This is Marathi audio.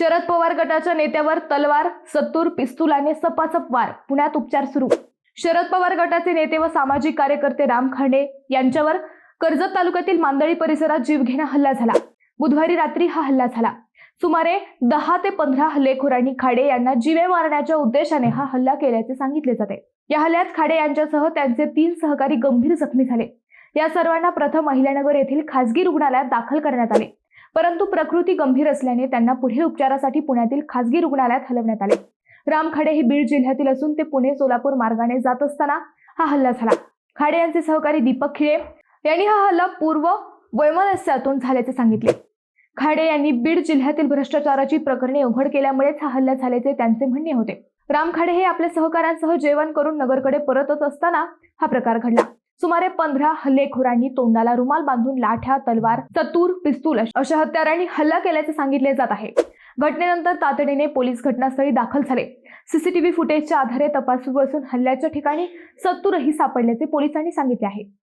शरद पवार गटाच्या नेत्यावर तलवार सत्तूर पिस्तुलाने सपासप वार. पुण्यात उपचार सुरू. शरद पवार गटाचे नेते व सामाजिक कार्यकर्ते राम खांडे यांच्यावर कर्जत तालुक्यातील मांदळी परिसरात जीवघेणा हल्ला झाला. बुधवारी रात्री हा हल्ला झाला. सुमारे दहा ते पंधरा हल्लेखोरांनी खाडे यांना जीवे मारण्याच्या उद्देशाने हा हल्ला केल्याचे सांगितले जाते. या हल्ल्यात खाडे यांच्यासह त्यांचे तीन सहकारी गंभीर जखमी झाले. या सर्वांना प्रथम अहिल्यानगर येथील खासगी रुग्णालयात दाखल करण्यात आले. परंतु प्रकृती गंभीर असल्याने त्यांना पुढील उपचारासाठी पुण्यातील खासगी रुग्णालयात हलवण्यात आले. राम खाडे हे बीड जिल्ह्यातील असून ते पुणे सोलापूर मार्गाने जात असताना हा हल्ला झाला. खाडे यांचे सहकारी दीपक खिळे यांनी हा हल्ला पूर्व वैमनस्यातून झाल्याचे सांगितले. खाडे यांनी बीड जिल्ह्यातील भ्रष्टाचाराची प्रकरणे उघड केल्यामुळेच हा हल्ला झाल्याचे त्यांचे म्हणणे होते. राम खाडे हे आपल्या सहकाऱ्यांसह जेवण करून नगरकडे परतत असताना हा प्रकार घडला. सुमारे पंधरा हल्लेखोरांनी तोंडाला रुमाल बांधून लाठ्या तलवार चतुर पिस्तूल अशा हत्यारांनी हल्ला केल्याचे सांगितले जात आहे. घटनेनंतर तातडीने पोलीस घटनास्थळी दाखल झाले. सीसीटीव्ही फुटेजच्या आधारे तपास सुरू असून हल्ल्याच्या ठिकाणी सत्तूरही सापडल्याचे पोलिसांनी सांगितले आहे.